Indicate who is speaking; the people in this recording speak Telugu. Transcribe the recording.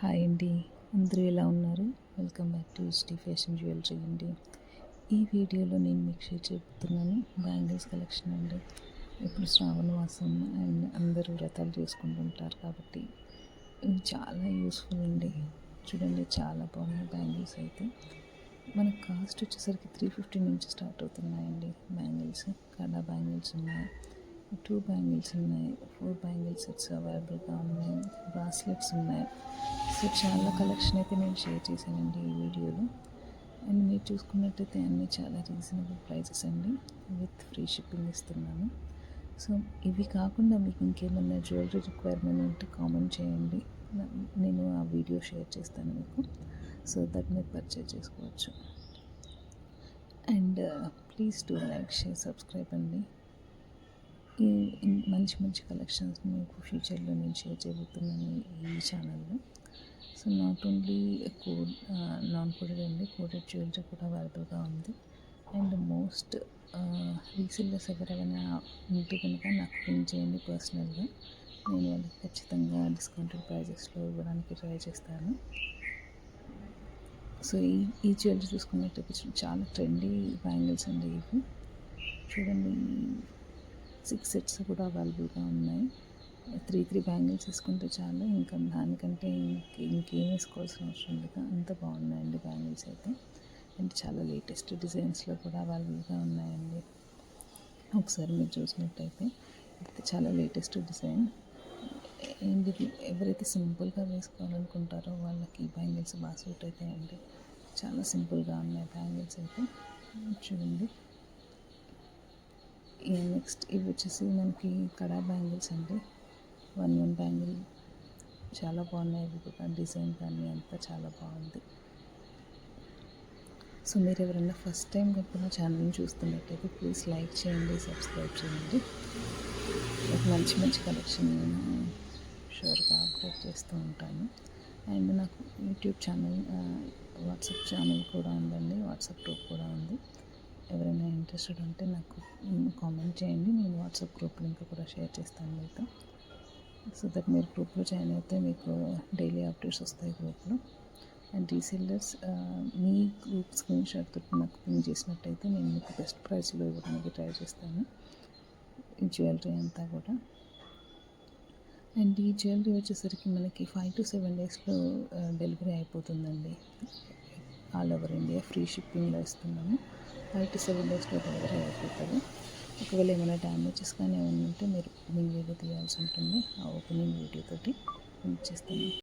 Speaker 1: హాయ్ అండి. అందరూ ఎలా ఉన్నారు? Welcome back to HD fashion jewellery అండి. ఈ వీడియోలో నేను మీకు షేర్ చెప్తున్నాను బ్యాంగిల్స్ కలెక్షన్ అండి. ఇప్పుడు శ్రావణ మాసం అండ్ అందరూ వ్రతాలు చేసుకుంటుంటారు కాబట్టి ఇవి చాలా యూస్ఫుల్ అండి. చూడండి చాలా బాగున్నాయి బ్యాంగిల్స్ అయితే. మన కాస్ట్ వచ్చేసరికి త్రీ ఫిఫ్టీ నుంచి స్టార్ట్ అవుతున్నాయండి బ్యాంగిల్స్. కడా బ్యాంగిల్స్ ఉన్నాయి. టూ బ్యాంగిల్స్ ఉన్నాయి. ఫోర్ బ్యాంగిల్ సెట్స్ అవైలబుల్గా ఉన్నాయి. బ్రాస్లెట్స్ ఉన్నాయి. సో చాలా కలెక్షన్ అయితే నేను షేర్ చేశానండి ఈ వీడియోలో. అండ్ మీరు చూసుకున్నట్టయితే అన్నీ చాలా రీజనబుల్ ప్రైజెస్ అండి. విత్ ఫ్రీ షిప్పింగ్ ఇస్తున్నాను. సో ఇవి కాకుండా మీకు ఇంకేమన్నా జ్యువెలరీ రిక్వైర్మెంట్ ఉంటే కామెంట్ చేయండి. నేను ఆ వీడియో షేర్ చేస్తాను మీకు. సో దట్ మీరు పర్చేజ్ చేసుకోవచ్చు. And please do like share subscribe అండి. ఈ మంచి మంచి కలెక్షన్స్ మీకు ఫ్యూచర్లో నేను షేర్ చేయబోతున్నాను ఈ ఛానల్లో. So not only code non coded అండి కోడెడ్ జ్యువెలరీ కూడా అవైలబుల్గా ఉంది. అండ్ మోస్ట్ రీసెల్లర్స్ ఎవరైనా ఉంటే కనుక నాకు పిన్ చేయండి పర్సనల్గా. నేను వాళ్ళకి ఖచ్చితంగా డిస్కౌంటెడ్ ప్రైజెస్లో ఇవ్వడానికి ట్రై చేస్తాను. సో ఈ ఈ జ్యువెలరీ చూసుకున్నట్టు చాలా ట్రెండీ బ్యాంగిల్స్ అండి ఇవి. చూడండి సిక్స్ సెట్స్ కూడా అవైలబుల్గా ఉన్నాయి. త్రీ త్రీ బ్యాంగిల్స్ వేసుకుంటే చాలు. ఇంకా దానికంటే ఇంకేం వేసుకోవాల్సిన అవసరం లేదు. అంత బాగున్నాయండి బ్యాంగిల్స్ అయితే. అండ్ చాలా లేటెస్ట్ డిజైన్స్లో కూడా అవైలబుల్గా ఉన్నాయండి. ఒకసారి మీరు చూసినట్టయితే ఇది చాలా లేటెస్ట్ డిజైన్ అండ్ ఇది ఎవరైతే సింపుల్గా వేసుకోవాలనుకుంటారో వాళ్ళకి బ్యాంగిల్స్ బాగా సూట్ అవుతాయండి. చాలా సింపుల్గా ఉన్నాయి బ్యాంగిల్స్ అయితే. చూడండి. నెక్స్ట్ ఇవి వచ్చేసి మనకి కడా బ్యాంగిల్స్ అండి. One one bangle. చాలా బాగున్నాయి ఇవి కూడా. డిజైన్ కానీ అంతా చాలా బాగుంది. సో మీరు ఎవరైనా ఫస్ట్ టైం కనుక ఛానల్ని చూస్తున్నట్టయితే ప్లీజ్ లైక్ చేయండి సబ్స్క్రైబ్ చేయండి. మంచి మంచి కలెక్షన్ నేను షూర్గా అప్డేట్ చేస్తూ ఉంటాను. అండ్ నాకు యూట్యూబ్ ఛానల్ వాట్సాప్ ఛానల్ కూడా ఉందండి. వాట్సాప్ గ్రూప్ కూడా ఉంది. ఇంట్రెస్టెడ్ ఉంటే నాకు కామెంట్ చేయండి. నేను వాట్సాప్ గ్రూప్ లింక్ కూడా షేర్ చేస్తాను మీతో సో దట్ మీరు గ్రూప్లో జాయిన్ అయితే మీకు డైలీ అప్డేట్స్ వస్తాయి గ్రూప్లో. అండ్ రీసెల్లర్స్ మీ గ్రూప్ స్క్రీన్ షాట్ తోటి నాకు పింక్ చేసినట్టయితే నేను మీకు బెస్ట్ ప్రైస్లో ఇవ్వడానికి ట్రై చేస్తాను. ఈ జ్యువెలరీ అంతా కూడా. అండ్ ఈ జ్యువెలరీ వచ్చేసరికి మనకి ఫైవ్ టు సెవెన్ డేస్లో డెలివరీ అయిపోతుందండి. ఆల్ ఓవర్ ఇండియా ఫ్రీ షిప్పింగ్లో ఇస్తున్నాము. ఫైవ్ టు సెవెన్ డేస్లో డెలివరీ అయిపోతుంది. ఒకవేళ ఏమైనా డ్యామేజెస్ కానీ ఏమైనా ఉంటే మీరు ఓపెనింగ్ వీడియో తీయాల్సి ఉంటుంది. ఆ ఓపెనింగ్ వీడియోతోటి